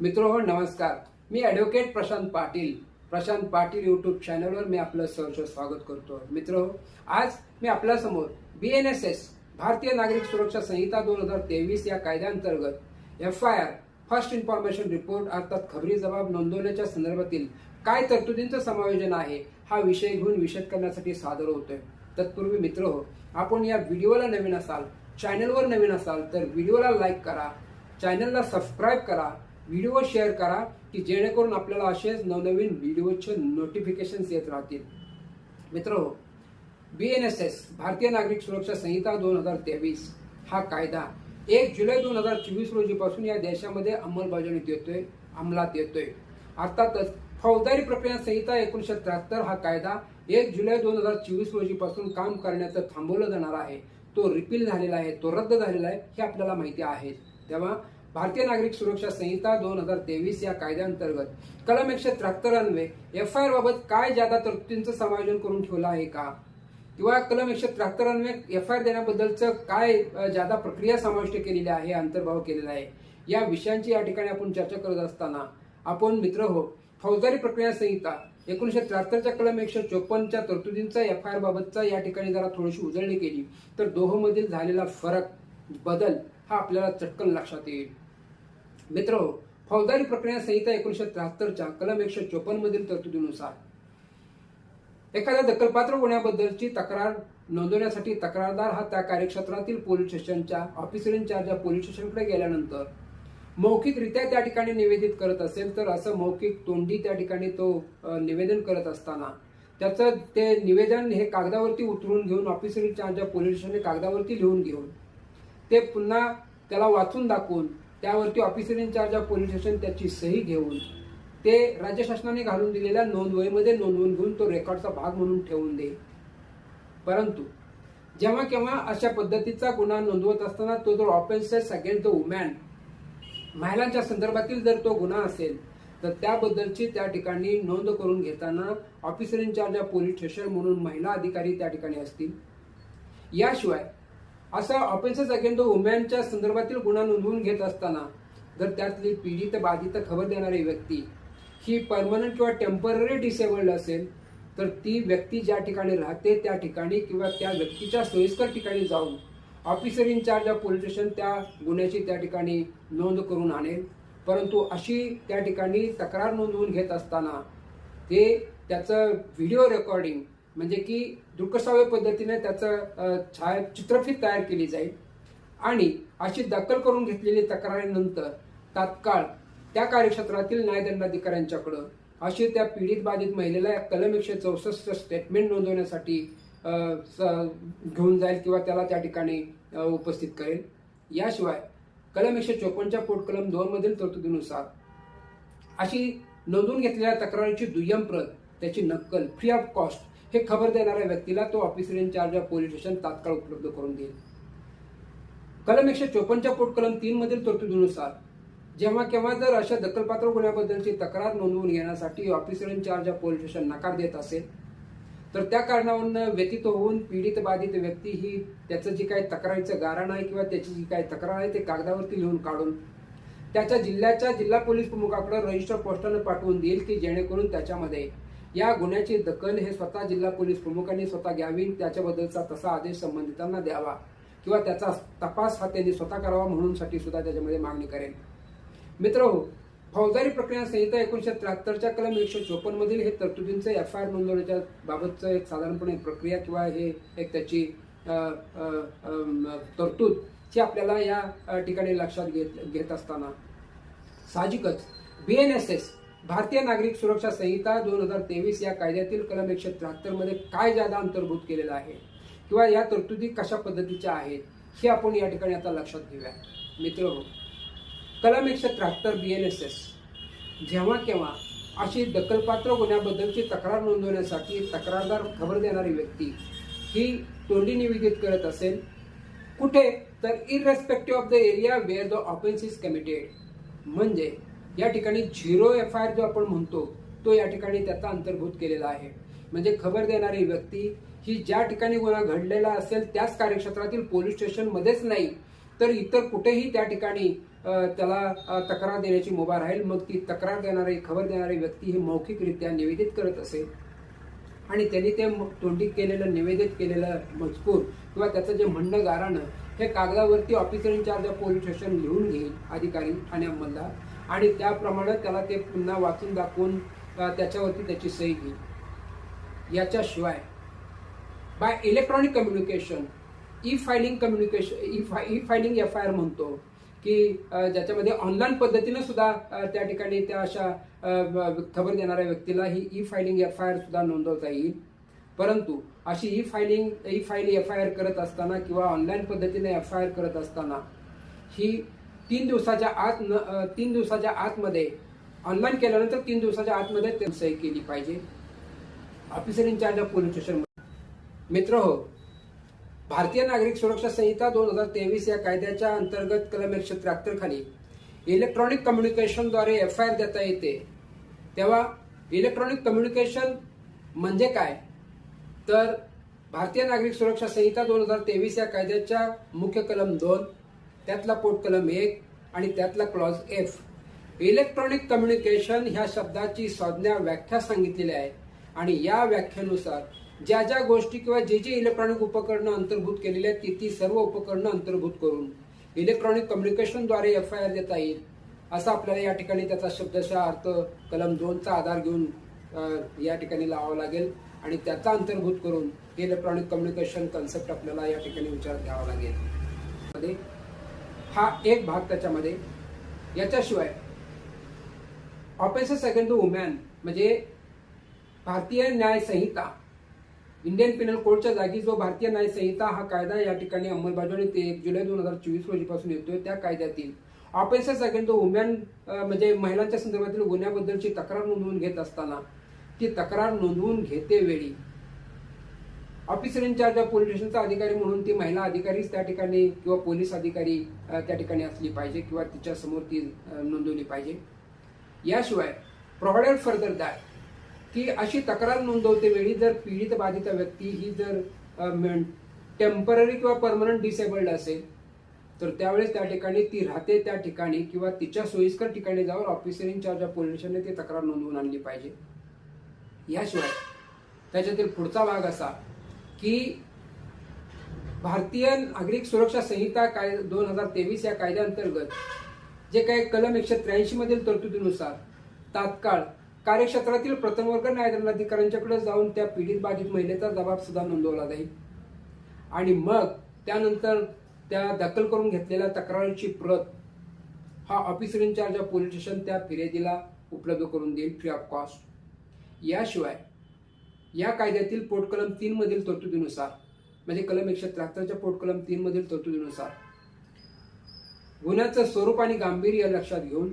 मित्र हो नमस्कार. मी ॲडव्होकेट प्रशांत पाटील. प्रशांत पाटील यूट्यूब चॅनलवर मी आपलं सहर्ष स्वागत करतो. मित्र हो आज मी आपल्यासमोर बी एन एस एस भारतीय नागरिक सुरक्षा संहिता दोन हजार तेवीस या कायद्याअंतर्गत F I R first information report अर्थात खबरी जबाब नोंदवण्याच्या संदर्भातील काय तरतुदींचं समायोजन आहे हा विषय घेऊन विशद करण्यासाठी सादर होतोय. तत्पूर्वी मित्र हो आपण या व्हिडिओला नवीन असाल चॅनलवर नवीन असाल तर व्हिडिओला लाईक करा चॅनलला सबस्क्राईब करा व्हिडिओ शेअर करा की जेणेकरून आपल्याला असेच नवनवीन व्हिडिओचे नोटिफिकेशन्स येत राहतील. मित्र बी एन एस एस भारतीय नागरिक सुरक्षा संहिता दोन हजार तेवीस हा कायदा एक जुलै दोन हजार चोवीस रोजीपासून या देशामध्ये अंमलबजावणीत येतोय अंमलात येतोय. अर्थातच फौजदारी प्रक्रिया संहिता एकोणीसशे त्र्याहत्तर हा कायदा एक जुलै दोन हजार चोवीस रोजीपासून काम करण्याचं थांबवलं जाणार आहे. तो रिपील झालेला आहे तो रद्द झालेला आहे हे आपल्याला माहिती आहे. तेव्हा भारतीय नागरिक सुरक्षा संहिता दोन हजार तेवीस या कायद्याअंतर्गत कलम एकशे त्र्याहत्तर अन्वे एफ आय आर बाबत काय जादा तरतुदींचं समायोजन करून ठेवलं आहे का? किंवा कलम एकशे त्र्याहत्तर अन्वे एफ आय आर देण्याबद्दलचं काय जादा प्रक्रिया समाविष्ट केलेली आहे अंतर्भाव केलेला आहे? या विषयांची या ठिकाणी आपण चर्चा करत असताना आपण मित्र हो फौजदारी प्रक्रिया संहिता एकोणीशे त्र्याहत्तरच्या कलम एकशे चोपन्नच्या तरतुदींचा एफ आय आर बाबतचा या ठिकाणी जरा थोडीशी उजळणी केली. तर दोहोमधील झालेला फरक बदल हा आपल्याला चटकन लक्षात येईल. मित्र फौजदारी प्रक्रिया संहिता एकोणीशे त्र्याहत्तरच्या कलम एकशे चोपन्न मधील तरतुदीनुसार. एखाद्या दखलपात्र गुन्ह्याबद्दलची तक्रार नोंदवण्यासाठी तक्रारदार हा त्या कार्यक्षेत्रातील पोलीस स्टेशनच्या ऑफिसर इन्चार्ज पोलीस स्टेशनकडे गेल्यानंतर मौखिकरित्या त्या ठिकाणी निवेदित करत असेल तर असं मौखिक तोंडी त्या ठिकाणी तो निवेदन करत असताना त्याचं ते निवेदन हे कागदावरती उतरून घेऊन ऑफिसर इन्चार्ज पोलीस स्टेशनने कागदावरती लिहून घेऊन ते पुन्हा त्याला वाचून दाखवून त्यावरती officer in charge of police station त्याची सही घेऊन ते राज्य शासनाने घालून दिलेल्या नोंदवहीमध्ये नोंदवून घेऊन तो रेकॉर्डचा भाग म्हणून ठेवून दे. परंतु जेव्हा केव्हा अशा पद्धतीचा गुन्हा नोंदवत असताना तो जर ऑफेन्सेस अगेन्स्ट द वुमॅन महिलांच्या संदर्भातील जर तो गुन्हा असेल तर त्याबद्दलची त्या ठिकाणी नोंद करून घेताना officer in charge of police station म्हणून महिला अधिकारी त्या ठिकाणी असतील. याशिवाय असा ऑफेन्सेस अगेन्स्ट द संदर्भातील गुन्हा नोंदवून घेत असताना जर त्यातली पीडित बाधित खबर देणारी व्यक्ती ही परमनंट किंवा टेंपररी डिसेबल्ड असेल तर ती व्यक्ती ज्या ठिकाणी राहते त्या ठिकाणी किंवा त्या व्यक्तीच्या सोयीस्कर ठिकाणी जाऊन officer in charge of police station त्या गुन्ह्याची त्या ठिकाणी नोंद करून आणेल. परंतु अशी त्या ठिकाणी तक्रार नोंदवून घेत असताना ते त्याचं व्हिडिओ रेकॉर्डिंग म्हणजे की दृकश्राव्य पद्धतीने त्याचं छाया चित्रफित तयार केली जाईल. आणि अशी दखल करून घेतलेली तक्रारीनंतर तात्काळ त्या कार्यक्षेत्रातील न्यायदंडाधिकाऱ्यांच्याकडं अशी त्या पीडित बाधित महिलेला या कलम एकशे चौसष्ट स्टेटमेंट नोंदवण्यासाठी स- घेऊन जाईल किंवा त्याला त्या ठिकाणी उपस्थित करेल. याशिवाय कलम एकशे चोपन्नच्या पोटकलम दोनमधील दोन मधील तरतुदीनुसार अशी नोंदवून घेतलेल्या तक्रारीची दुय्यम प्रत त्याची नक्कल फ्री ऑफ कॉस्ट हे खबर देणाऱ्या व्यक्तीला तो officer in charge of police station तात्काळ उपलब्ध करून देईल. कलम एकशे चोपन्नच्या पोट कलम तीन मधील तरतुदीनुसार जेव्हा केव्हा जर अशा दखलपात्र गुन्ह्याबद्दलची तक्रार नोंदवून घेण्यासाठी officer in charge of police station नकार देत असेल तर त्या कारणावरून व्यतीत होऊन पीडित बाधित व्यक्ती ही त्याचं जी काही तक्रारीचं गारण आहे किंवा त्याची जी काही तक्रार आहे ते कागदावरती लिहून काढून त्याच्या जिल्ह्याच्या जिल्हा पोलीस प्रमुखाकडे रजिस्टर पोस्टानं पाठवून देईल की जेणेकरून त्याच्यामध्ये या गुन्ह्याची दखल हे स्वतः जिल्हा पोलीस प्रमुखांनी स्वतः घ्यावी त्याच्याबद्दलचा तसा आदेश संबंधितांना द्यावा किंवा त्याचा तपास हा त्यांनी स्वतः करावा म्हणून साठी सुद्धा त्याच्यामध्ये मागणी करेल मित्र हो फौजदारी प्रक्रिया संहिता एकोणीशे त्र्याहत्तरच्या कलम एकशे चोपन्न मधील हे तरतुदींचं एफ आय आर नोंदवण्याच्या बाबतचं एक साधारणपणे प्रक्रिया किंवा हे एक त्याची तरतूद ही आपल्याला या ठिकाणी लक्षात घेत घेत असताना. साहजिकच बी एन एस एस भारतीय नागरिक सुरक्षा संहिता दोन हजार तेवीस या कायद्यातील कलम एकशे त्र्याहत्तरमध्ये काय जादा अंतर्भूत केलेलं आहे? किंवा या तरतुदी कशा पद्धतीच्या आहेत? हे आपण या ठिकाणी आता लक्षात घेऊया. मित्र हो कलम एकशे त्र्याहत्तर बी एन एस एस जेव्हा केव्हा अशी दखलपात्र गुन्ह्याबद्दलची तक्रार नोंदवण्यासाठी तक्रारदार खबर देणारी व्यक्ती ही तोंडी निवेदित करत असेल कुठे? तर irrespective of the area where the offence is committed म्हणजे या ठिकाणी झिरो एफ आय आर जो आपण म्हणतो तो या ठिकाणी त्याचा अंतर्भूत केलेला आहे. म्हणजे खबर देणारी व्यक्ती ही ज्या ठिकाणी गुन्हा घडलेला असेल त्याच कार्यक्षेत्रातील पोलीस स्टेशनमध्येच नाही तर इतर कुठेही त्या ठिकाणी त्याला तक्रार देण्याची मुभा राहील. मग ती तक्रार देणारी खबर देणारी व्यक्ती ही मौखिकरित्या निवेदित करत असेल. आणि त्यांनी ते तोंडी केलेलं निवेदित केलेलं मजकूर किंवा त्याचं जे म्हणणं गाराणं हे कागदावरती officer in charge of police station लिहून घेईल अधिकारी आणि अंमलदार. आणि त्याप्रमाणे त्याला ते पुन्हा वाचून दाखवून त्याच्यावरती त्याची सही घेईल याच्याशिवाय by electronic communication E filing communication E file E filing F I R म्हणतो की ज्याच्यामध्ये ऑनलाईन पद्धतीनं सुद्धा त्या ठिकाणी त्या अशा खबर देणाऱ्या व्यक्तीला ही E filing F I R सुद्धा नोंदवता येईल. परंतु अशी E filing E file F I R करत असताना किंवा ऑनलाईन पद्धतीने एफ आय आर करत असताना ही तीन दिवसाच्या आत न- तीन दिवसाच्या आतमध्ये ऑनलाईन केल्यानंतर तीन दिवसाच्या आतमध्ये ते सही केली पाहिजे. Officer in charge of police station मित्र हो भारतीय नागरिक सुरक्षा संहिता दोन हजार तेवीस या कायद्याच्या अंतर्गत कलम एकशे त्र्याहत्तर खाली इलेक्ट्रॉनिक कम्युनिकेशनद्वारे एफ आय आर देता येते. तेव्हा इलेक्ट्रॉनिक कम्युनिकेशन म्हणजे काय? तर भारतीय नागरिक सुरक्षा संहिता दोन हजार तेवीस या कायद्याच्या मुख्य कलम दोन त्यातला पोट कलम एक आणि त्यातला क्लॉज एफ इलेक्ट्रॉनिक कम्युनिकेशन ह्या शब्दाची संज्ञा व्याख्या सांगितलेली आहे. आणि या व्याख्येनुसार ज्या ज्या गोष्टी किंवा जे जे इलेक्ट्रॉनिक उपकरणं अंतर्भूत केलेली आहेत ती ती सर्व उपकरणं अंतर्भूत करून इलेक्ट्रॉनिक कम्युनिकेशनद्वारे एफ आय आर देता येईल. असा आपल्याला या ठिकाणी त्याचा शब्दशः अर्थ कलम दोनचा आधार घेऊन या ठिकाणी लावावा लागेल. आणि त्याचा अंतर्भूत करून इलेक्ट्रॉनिक कम्युनिकेशन कन्सेप्ट आपल्याला या ठिकाणी विचारात घ्यावा लागेल. मध्ये हा एक भाग त्याच्यामध्ये. याच्याशिवाय ऑफेन्सेस अगेन द वुमॅन म्हणजे भारतीय न्यायसंहिता इंडियन पिनल कोडच्या जागी जो भारतीय न्यायसंहिता हा कायदा या ठिकाणी अंमलबजावणी ते एक जुलै दोन हजार चोवीस रोजीपासून येतोय त्या कायद्यातील ऑफेन्सेस अगेन द वुमॅन म्हणजे महिलांच्या संदर्भातील गुन्ह्याबद्दलची तक्रार नोंदवून घेत असताना ती तक्रार नोंदवून घेते वेळी officer in charge of police स्टेशनचा अधिकारी म्हणून ती महिला अधिकारीच त्या ठिकाणी किंवा पोलीस अधिकारी त्या ठिकाणी असली पाहिजे किंवा तिच्या समोर ती नोंदवली पाहिजे. याशिवाय प्रोव्हाइडेड फर्दर दॅट की अशी तक्रार नोंदवते वेळी जर पीडित बाधित व्यक्ती ही जर टेंपररी किंवा परमनंट डिसेबल्ड असेल तर त्यावेळेस त्या ठिकाणी ती राहते त्या ठिकाणी किंवा तिच्या सोयीस्कर ठिकाणी जाऊन officer in charge of police स्टेशनने ती तक्रार नोंदवून आणली पाहिजे. याशिवाय त्याच्यातील पुढचा भाग असा की भारतीय नागरिक सुरक्षा संहिता काय दोन हजार तेवीस या कायद्याअंतर्गत जे काही कलम एकशे त्र्याऐंशी मधील तरतुदीनुसार तात्काळ कार्यक्षेत्रातील प्रथमवर्ग न्यायदंडाधिकाऱ्यांच्याकडे जाऊन त्या पीडित बाधित महिलेचा जबाब सुद्धा नोंदवला जाईल. आणि मग त्यानंतर त्या दाखल करून घेतलेल्या तक्रारीची प्रत हा officer in charge of police station त्या फिर्यादीला उपलब्ध करून देईल फ्री ऑफ कॉस्ट याशिवाय या कायद्यातील पोटकलम तीन मधील तरतुदीनुसार म्हणजे कलम एकशे त्र्याहत्तरच्या पोटकलम तीन मधील तरतुदीनुसार गुन्ह्याचं स्वरूप आणि गांभीर्य लक्षात घेऊन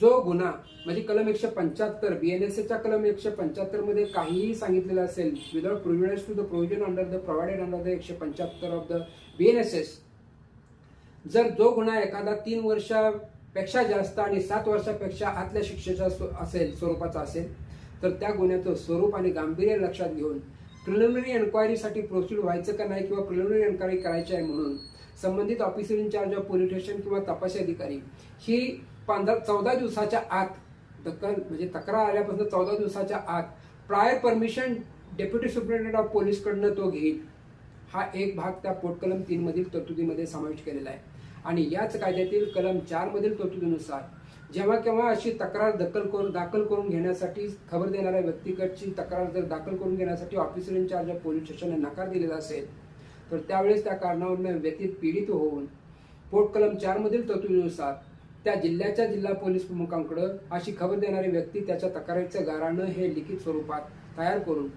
जो गुन्हा म्हणजे कलम एकशे पंच्याहत्तर बी एनएसचा कलम एकशे पंच्याहत्तरमध्ये काहीही सांगितलेलं असेल without providence to the provision under the provided under the एकशे पंच्याहत्तर of the B N S S जर जो गुन्हा एखादा तीन वर्षापेक्षा जास्त आणि सात वर्षापेक्षा आतल्या शिक्षेचा असेल स्वरूपाचा असेल तर त्या गुन्ह्याचं स्वरूप आणि गांभीर्य लक्षात घेऊन प्रिलिमिनरी एन्क्वायरीसाठी प्रोसिड व्हायचं का नाही किंवा प्रिलिमिनरी एन्क्वायरी करायची आहे म्हणून संबंधित officer in charge of police station किंवा तपासी अधिकारी ही पंधरा चौदा दिवसाच्या आत दक्कन म्हणजे तक्रार आल्यापासून चौदा दिवसाच्या आत prior permission deputy superintendent of पोलीसकडनं तो घेईल. हा एक भाग त्या पोटकलम तीनमधील तरतुदीमध्ये समाविष्ट केलेला आहे. आणि याच कायद्यातील कलम चारमधील तरतुदीनुसार जेव्हा केव्हा अशी तक्रार दखल करून दाखल करून घेण्यासाठी खबर देणाऱ्या व्यक्तीकडची तक्रार जर दाखल करून घेण्यासाठी officer in charge of police स्टेशनने नकार दिलेला असेल तर त्यावेळेस त्या कारणावरून व्यतीत पीडित होऊन पोट कलम चारमधील तरतुदीनुसार त्या जिल्ह्याच्या जिल्हा पोलीस प्रमुखांकडं अशी खबर देणारी व्यक्ती त्याच्या तक्रारीचं गाराणं हे लिखित स्वरूपात तयार करून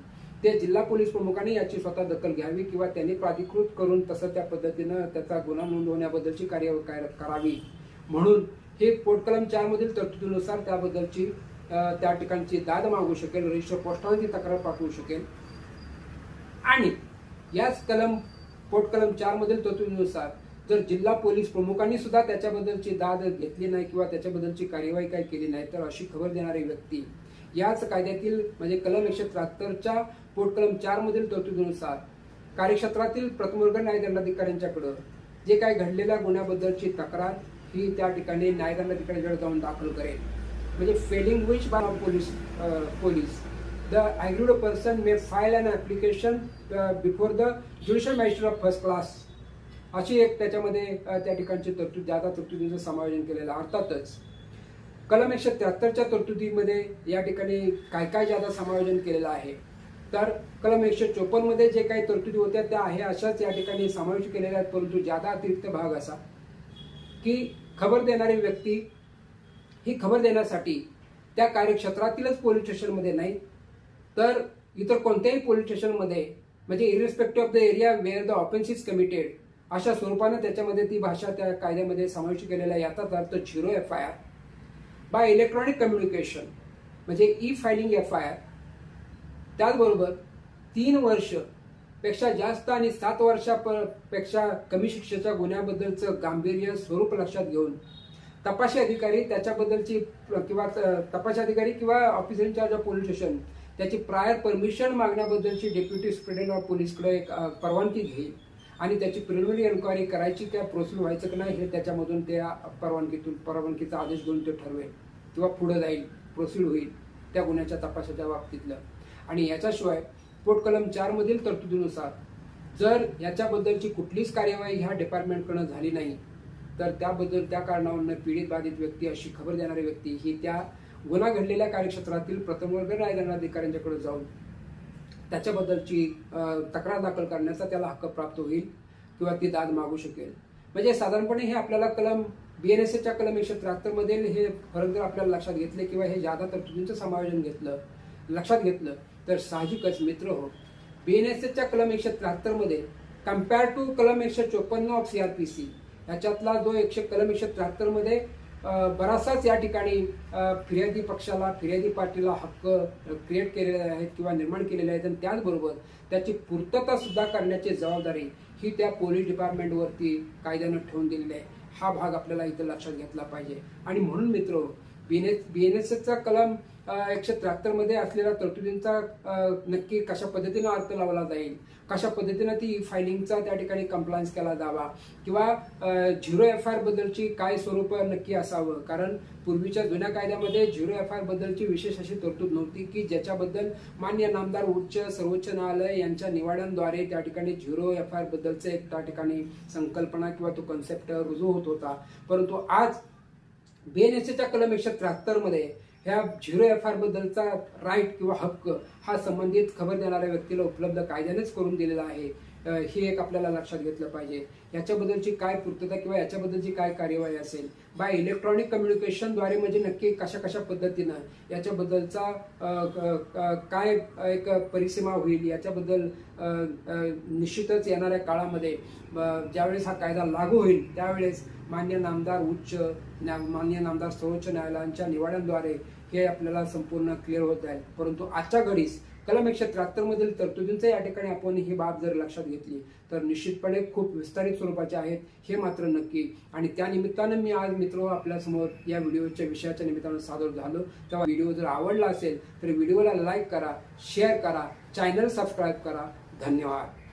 ते जिल्हा पोलीस प्रमुखांनी याची स्वतः दखल घ्यावी किंवा त्यांनी प्राधिकृत करून तसं त्या पद्धतीनं त्याचा गुन्हा नोंदवण्याबद्दलची कार्य काय- करावी. म्हणून हे पोटकलम चार मधील तरतुदीनुसार त्याबद्दलची त्या ठिकाणची दाद मागू शकेल रजिस्टर पोस्टाने ती तक्रार पाठवू शकेल. आणि याच कलम पोट कलम चार मधील तरतुदीनुसार जर जिल्हा पोलीस प्रमुखांनी सुद्धा त्याच्याबद्दलची दाद घेतली नाही किंवा त्याच्याबद्दलची कार्यवाही काही केली नाही तर अशी खबर देणारी व्यक्ती याच कायद्यातील म्हणजे कलम एकशे त्र्याहत्तरच्या पोट कलम चार मधील तरतुदीनुसार कार्यक्षेत्रातील प्रथमवर्ग न्यायदंडाधिकाऱ्यांच्याकडं जे काही घडलेल्या गुन्ह्याबद्दलची तक्रार ती त्या ठिकाणी न्यायदंडाधिकाऱ्याकडे जाऊन दाखल करेल. म्हणजे failing which by police police the aggrieved person may file an application before the judicial magistrate of first class अशी एक त्याच्यामध्ये त्या ठिकाणची तरतूद ज्यादा तरतुदींचं समायोजन केलेलं अर्थातच कलम एकशे त्र्याहत्तरच्या तरतुदीमध्ये या ठिकाणी काय काय ज्यादा समायोजन केलेलं आहे? तर कलम एकशे चोपन्नमध्ये जे काही तरतुदी होत्या त्या आहे अशाच या ठिकाणी समावेश केलेल्या आहेत. परंतु ज्यादा अतिरिक्त भाग असा की खबर देणारी व्यक्ती ही खबर देण्यासाठी त्या कार्यक्षेत्रातीलच पोलीस स्टेशनमध्ये नाही तर इतर कोणत्याही पोलीस स्टेशनमध्ये म्हणजे irrespective of the area where the offence is committed अशा स्वरूपानं त्याच्यामध्ये ती भाषा त्या कायद्यामध्ये समाविष्ट केलेला याचाच अर्थ zero F I R by electronic communication म्हणजे E filing F I R त्याचबरोबर तीन वर्ष पेक्षा जास्त आणि सात वर्षापेक्षा कमी शिक्षेच्या गुन्ह्याबद्दलचं गांभीर्य स्वरूप लक्षात घेऊन तपासी अधिकारी त्याच्याबद्दलची किंवा तपासी अधिकारी किंवा officer in charge of police station त्याची प्रायर परमिशन मागण्याबद्दलची डेप्युटी सुप्रिटेंडंट ऑफ पोलीसकडे एक परवानगी घेईल. आणि त्याची प्रिलिमिनरी एन्क्वायरी करायची त्या प्रोसिड व्हायचं की नाही हे त्याच्यामधून त्या परवानगीतून परवानगीचा आदेश घेऊन ते ठरवेल किंवा पुढं जाईल प्रोसिड होईल त्या गुन्ह्याच्या तपासाच्या बाबतीतलं. आणि याच्याशिवाय पोट कलम चारमधील तरतुदीनुसार जर याच्याबद्दलची कुठलीच कार्यवाही ह्या डिपार्टमेंटकडनं झाली नाही तर त्याबद्दल त्या कारणावरनं पीडित बाधित व्यक्ती अशी खबर देणारी व्यक्ती ही त्या गुन्हा घडलेल्या कार्यक्षेत्रातील प्रथमवर्ग न्यायदंडाधिकाऱ्यांच्याकडे जाऊन त्याच्याबद्दलची तक्रार दाखल करण्याचा त्याला हक्क प्राप्त होईल किंवा ती दाद मागू शकेल. म्हणजे साधारणपणे हे आपल्याला कलम बी एन एस एच्या कलम एकशे त्र्याहत्तरमधील हे फरक जर आपल्याला लक्षात घेतले किंवा हे जादा तरतुदींचं समायोजन घेतलं लक्षात घेतलं तर साहजिकच मित्र हो. बी एन एस एच्या कलम एकशे त्र्याहत्तरमध्ये कंपेअर टू कलम एकशे चोपन्न of C R P C याच्यातला जो एकशे कलम एकशे त्र्याहत्तरमध्ये बराचसाच या ठिकाणी फिर्यादी पक्षाला फिर्यादी पार्टीला हक्क क्रिएट केलेले आहेत किंवा निर्माण केलेले आहेत आणि त्याचबरोबर त्याची पूर्तता सुद्धा करण्याची जबाबदारी ही त्या पोलीस डिपार्टमेंटवरती कायद्यानं ठेवून दिलेली आहे. हा भाग आपल्याला इथं लक्षात घेतला पाहिजे. आणि म्हणून मित्र B N S B N S एसचा कलम एकशे त्र्याहत्तरमध्ये असलेल्या तरतुदींचा नक्की कशा पद्धतीनं अर्थ लावला जाईल? कशा पद्धतीनं ती फायलिंगचा त्या ठिकाणी कम्प्लायन्स केला जावा? किंवा झिरो एफ आय बद्दलची काय स्वरूप नक्की असावं? कारण पूर्वीच्या जुन्या कायद्यामध्ये झिरो एफ आय बद्दलची विशेष अशी तरतूद नव्हती की ज्याच्याबद्दल मान्य नामदार उच्च सर्वोच्च न्यायालय यांच्या निवाड्यांद्वारे त्या ठिकाणी झिरो एफ आय आर बद्दलचं एक त्या ठिकाणी संकल्पना किंवा तो कन्सेप्ट रुजू होत होता. परंतु आज बी एन एस एच्या कलम एकशे त्र्याहत्तरमध्ये ह्या झिरो एफ आर बद्दलचा राईट किंवा हक्क हा संबंधित खबर देणाऱ्या व्यक्तीला उपलब्ध कायद्यानेच करून दिलेला आहे. हे एक आपल्याला लक्षात घेतलं पाहिजे. याच्याबद्दलची काय पूर्तता किंवा याच्याबद्दलची काय कार्यवाही असेल? बाय इलेक्ट्रॉनिक कम्युनिकेशनद्वारे म्हणजे नक्की कशा कशा पद्धतीनं याच्याबद्दलचा काय एक परिसीमा होईल याच्याबद्दल निश्चितच येणाऱ्या काळामध्ये ज्यावेळेस हा कायदा लागू होईल त्यावेळेस मान्य नामदार उच्च न्या- मान्य नामदार सर्वोच्च न्यायालयांच्या निवाड्यांद्वारे हे आपल्याला संपूर्ण क्लिअर होत जाईल परंतु आजच्या घडीस कलम एकशे त्र्याहत्तरमधील तरतुदींचं या ठिकाणी आपण ही बाब जर लक्षात घेतली तर निश्चितपणे खूप विस्तारित स्वरूपाचे आहेत हे मात्र नक्की. आणि त्या निमित्तानं मी आज मित्र आपल्यासमोर या व्हिडिओच्या विषयाच्या निमित्तानं सादर झालो. तेव्हा व्हिडिओ जर आवडला असेल तर व्हिडिओला लाईक करा शेअर करा चॅनल सबस्क्राईब करा. धन्यवाद.